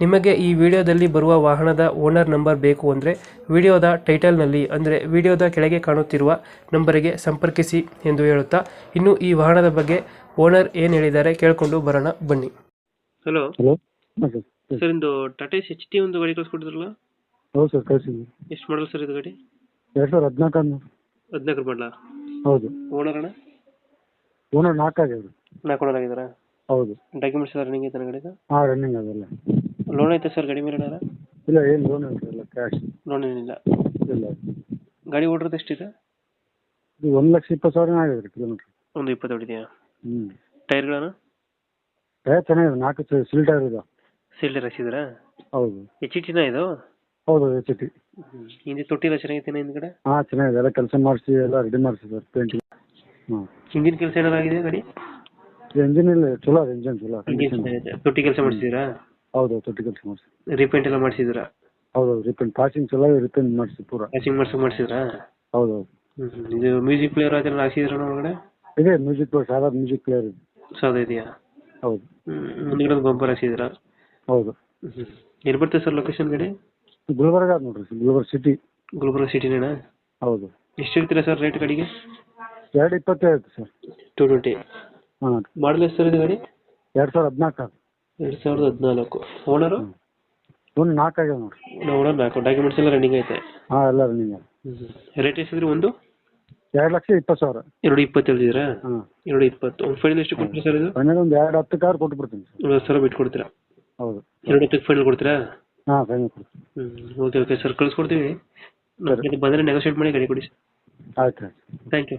ನಿಮಗೆ ಈ ವಿಡಿಯೋದಲ್ಲಿ ಬರುವ ವಾಹನದ ಓನರ್ ನಂಬರ್ ಬೇಕು ಅಂದರೆ ವಿಡಿಯೋದ ಟೈಟಲ್ನಲ್ಲಿ ಅಂದರೆ ವಿಡಿಯೋದ ಕೆಳಗೆ ಕಾಣುತ್ತಿರುವ ನಂಬರಿಗೆ ಸಂಪರ್ಕಿಸಿ ಎಂದು ಹೇಳುತ್ತಾ ಇನ್ನು ಈ ವಾಹನದ ಬಗ್ಗೆ ಓನರ್ ಏನು ಹೇಳಿದ್ದಾರೆ ಕೇಳಿಕೊಂಡು ಬರೋಣ ಬನ್ನಿ. ಹಲೋ ಹಲೋ ಹಾಂ ಸರ್ ಸರ್ ಇಂದು ಟಾಟಾ ಎಚ್ ಟಿ ಒಂದು ಗಾಡಿ ಕಳಿಸ್ಕೊಟ್ಟಿದ್ರಲ್ಲ? ಹೌದು ಸರ್ ಕಳಿಸಿದ್ವಿ. ಎಷ್ಟು ಮಾಡಲ್ ಸರ್ ಇದು ಗಾಡಿ? ಎರಡು ಸಾವಿರದ ಹದಿನಾಲ್ಕು ಹದಿನಾಲ್ಕು ಮಾಡಲ ಹೌದು. ಓನರ್ ಅಣ್ಣ? ಓನರ್ ನಾಲ್ಕು ಆಗಿದೆ ನಾಲ್ಕು ಓನರ್ ಆಗಿದ್ದಾರೆ? ಹೌದು. ಡಾಕ್ಯುಮೆಂಟ್ಸ್ ಎಲ್ಲ ರನ್ನಿಂಗ್ ಐತೆ ಗಾಡಿದು? ಹಾಂ ರನ್ನಿಂಗ್ ಅದೆಲ್ಲ. ಲೋನ್ ಐತೆ ಸರ್ ಗಾಡಿ ಮೇಲೆ ಏನಾರ? ಇಲ್ಲ ಏನು ಲೋನ್ ಇಲ್ಲ ಇಲ್ಲ ಕ್ಯಾಶ್ ಲೋನ್ ಏನಿಲ್ಲ. ಇಲ್ಲ. ಗಾಡಿ ಓಡಿರೋದು ಎಷ್ಟಿದೆ? ಇದು ಒಂದು ಲಕ್ಷ ಇಪ್ಪತ್ತು ಸಾವಿರ ಆಗಿದೆ ರೀ ಕಿಲೋಮೀಟ್ರ್ ಒಂದು ಇಪ್ಪತ್ತು ಹೊಡಿದೆಯಾ? ಹ್ಞೂ ಟೈರ್ಗಳನ್ನು? ಟೈರ್ ಚೆನ್ನಾಗಿದೆ ನಾಲ್ಕು ಸಿಲ್ ಟೈರ್ ಇದೆ. ಸೀಲ್ಡರ್ ಹಾಕ್ಸಿದ್ರಾ ಹೌದು. ಎಚ್ ಟಿನ ಇದು? ಹೌದು ಎಚ್ ಟಿ ಹಿಂದೆ ತೊಟ್ಟಿಲ್ಲ ಚೆನ್ನಾಗೈತೆ ಹಿಂದ್ಗಡೆ? ಹಾಂ ಚೆನ್ನಾಗಿದೆ. ಎಲ್ಲ ಕೆಲಸ ಮಾಡಿಸಿ ಎಲ್ಲ ರೆಡಿ ಮಾಡಿಸಿ ಸರ್ ಪೇಂಟ್ ಹ್ಮ್. ಹಿಂದಿನ ಕೆಲಸ ಏನಾರು ಆಗಿದೆ ಗಾಡಿ? ಇಂಜಿನ್ ಇಲ್ಲ ಚಲೋ ಅದ ಇಂಜಿನ್ ಚಲೋ ತೊಟ್ಟಿ ಕೆಲಸ ಮಾಡಿಸಿದ್ರಾ ಹೌದು ತೊಟ್ಟಿ ಕೆಲಸ ಮಾಡಿಸಿ. ರಿಪೇಂಟ್ ಎಲ್ಲ ಮಾಡಿಸಿದ್ರಾ ಹೌದು ರಿಪೇಂಟ್ ಪಾಸಿಂಗ್ ಚಲೋ ರಿಪೇಂಟ್ ಮಾಡಿಸಿ ಪೂರ. ವಾಷಿಂಗ್ ಮಾಡ್ಸಕ್ ಮಾಡಿಸಿದ್ರಾ? ಹೌದು ಹೌದು. ಇದು ಮ್ಯೂಸಿಕ್ ಪ್ಲೇಯರ್ ಅದೆಲ್ಲ ಹಾಕ್ಸಿದ್ರ ಒಳಗಡೆ? ಇದೆ ಮ್ಯೂಸಿಕ್ ಪ್ಲೇಯರ್ ಸಾದಾ ಮ್ಯೂಸಿಕ್ ಪ್ಲೇಯರ್ ಇದೆ. ಇದೆಯಾ? ಹೌದು. ಮುಂದ್ಗಡೆ ಬಂಪರ್ ಹಾಕ್ಸಿದ್ರಾ ಹೌದು. ಎಲ್ಲಿ ಬರ್ತದೆ ಸರ್ ಲೊಕೇಶನ್ ಗಾಡಿ? ಗುಲ್ಬರ್ಗ ಅದ್ ನೋಡ್ರಿ ಗುಲ್ಬರ್ಗ ಸಿಟಿ ಗುಲ್ಬರ್ಗ ಸಿಟಿನೇನಾ ಹೌದು. ಎಷ್ಟು ಹೇಳ್ತೀರಾ ಸರ್ ರೇಟ್ ಗಾಡಿಗೆ? ಎರಡು ಇಪ್ಪತ್ತೈದು ಸರ್. ಟೂ ಟ್ವೆಂಟಿ ಹಾಂ. ಮಾಡಲ್ ಎಷ್ಟು ಸರ್ ಇದು ಗಾಡಿ? ಎರಡು ಸಾವಿರದ ಹದಿನಾಲ್ಕು ಎರಡು ಸಾವಿರದ ಹದಿನಾಲ್ಕು. ಓನರು ಒಂದು ನಾಲ್ಕು ಆಗ್ಯಾವ ನೋಡ್ರಿ ಓನರ್ ನಾಲ್ಕು. ಡಾಕ್ಯುಮೆಂಟ್ಸ್ ಎಲ್ಲ ರನ್ನಿಂಗ್ ಐತೆ? ಹಾಂ ಎಲ್ಲ ರನ್ನಿಂಗ್ ರೇಟ್ ಎಷ್ಟಿದ್ರಿ ಒಂದು? ಎರಡು ಲಕ್ಷ ಇಪ್ಪತ್ತು ಸಾವಿರ. ಎರಡು ಇಪ್ಪತ್ತು ಹೇಳಿದಿರಾ ಹಾಂ. ಎರಡು ಇಪ್ಪತ್ತು. ಒಂದು ಫೈನಲ್ ಎಷ್ಟು ಕೊಡ್ತೀರಾ ಸರ್ ಇದು? ಫೈನಲ್ ಒಂದು ಎರಡು ಹತ್ತು ಕಾರ್ ಕೊಟ್ಟು ಬಿಡ್ತೀನಿ ಸರ್. ಒಂದು ಸಾವಿರ ಬಿಟ್ಟು ಕೊಡ್ತೀರಾ ಹೌದು. ಎರಡು ಹತ್ತಕ್ಕೆ ಫೈನಲ್ ಕೊಡ್ತೀರಾ? ಹಾಂ ಫೈನಲ್ ಕೊಡ್ತೀನಿ. ಹ್ಞೂ ಓಕೆ ಓಕೆ ಸರ್. ಕಳಿಸ್ಕೊಡ್ತೀವಿ ಬಂದರೆ ನೆಗೋಷಿಯೇಟ್ ಮಾಡಿ ಗಾಡಿ ಕೊಡಿ ಆಯ್ತು ಆಯ್ತು. Thank you